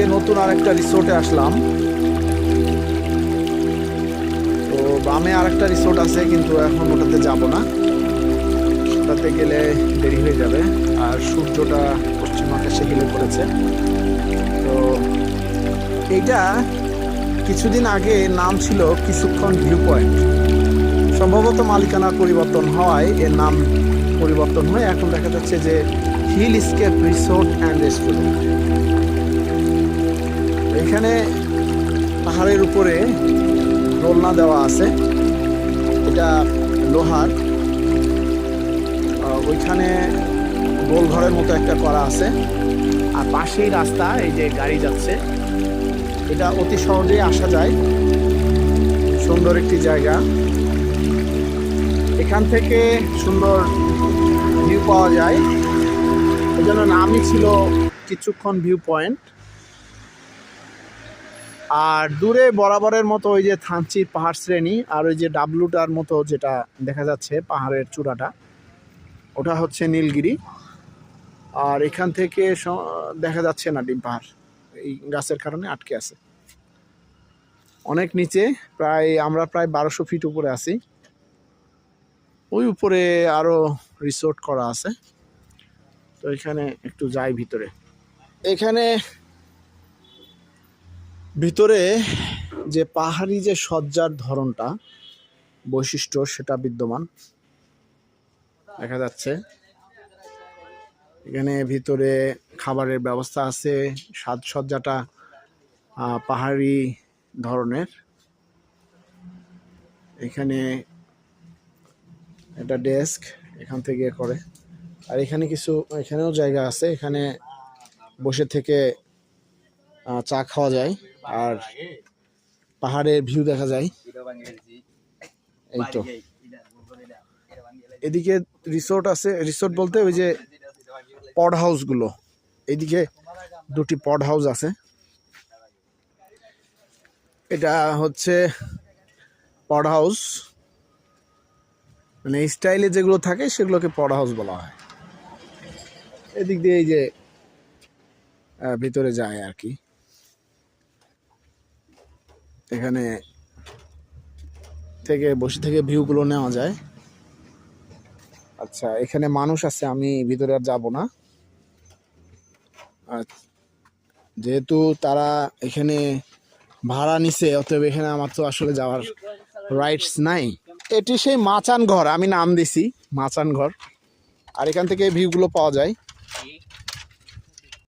আজকে নতুন আর একটা রিসোর্টে আসলাম। তো বামে আর একটা রিসোর্ট আছে, কিন্তু এখন ওটাতে যাব না। ওটাতে গেলে দেরি হয়ে যাবে, আর সূর্যটা পশ্চিম আকাশে গেলে পড়েছে। তো এইটা কিছুদিন আগে নাম ছিল কিছুক্ষণ ভিউ পয়েন্ট। সম্ভবত মালিকানার পরিবর্তন হওয়ায় এর নাম পরিবর্তন হয়ে এখন দেখা যাচ্ছে যে hill escape resort and restaurant. এখানে পাহাড়ের উপরে দোলনা দেওয়া আছে। এটা লোহার। ওইখানে গোল ঘরের মতো একটা করা আছে। আর পাশেই রাস্তা, এই যে গাড়ি যাচ্ছে। এটা অতি সহজেই আসা যায়। সুন্দর একটি জায়গা। এখান থেকে সুন্দর ভিউ পাওয়া যায়। এই জন্য নামই ছিল কিছুক্ষণ ভিউ পয়েন্ট। আর দূরে বরাবরের মতো ওই যে থানচির পাহাড় শ্রেণি আর ওই যে ডাবলুটার মতো যেটা দেখা যাচ্ছে পাহাড়ের চূড়াটা, ওটা হচ্ছে নীলগিরি। আর এখান থেকে দেখা যাচ্ছে না ডিম পাহাড়, এই গাছের কারণে আটকে আছে। অনেক নিচে, প্রায় আমরা প্রায় বারোশো ফিট উপরে আছি। ওই উপরে আরও রিসোর্ট করা আছে। তো এখানে একটু যাই ভিতরে। এখানে ভিতরে যে পাহাড়ি যে সজ্জার ধরনটা, বৈশিষ্ট্য সেটা বিদ্যমান। দেখা যাচ্ছে, এখানে ভিতরে খাবারের ব্যবস্থা আছে সাজসজ্জাটা পাহাড়ি ধরনের। এখানে একটা ডেস্ক এখান থেকে করে। আর এখানে কিছু, এখানেও জায়গা আছে, এখানে বসে থেকে চা খাওয়া যায়। আর পাহাড়ের ভিউ দেখা যায়। এই তো এদিকে রিসোর্ট আছে। রিসোর্ট বলতে ওই যে পড হাউসগুলো এইদিকে দুটি পড হাউস আছে। এটা হচ্ছে পড হাউস মানে স্টাইলে যেগুলো থাকে, সেগুলোকে পড হাউস বলা হয়। এদিক দিয়ে এই যে ভিতরে যায় আর কি। এখানে থেকে বসে থেকে ভিউগুলো নেওয়া যায়। আচ্ছা এখানে মানুষ আছে, আমি ভিতরে আর যাব না। যেহেতু তারা এখানে ভাড়া নিছে, অতএব এখানে আমার তো আসলে যাওয়ার রাইটস নাই। এটি সেই মাচান ঘর, আমি নাম দিছি, মাচান ঘর। আর এখান থেকে ভিউগুলো পাওয়া যায়।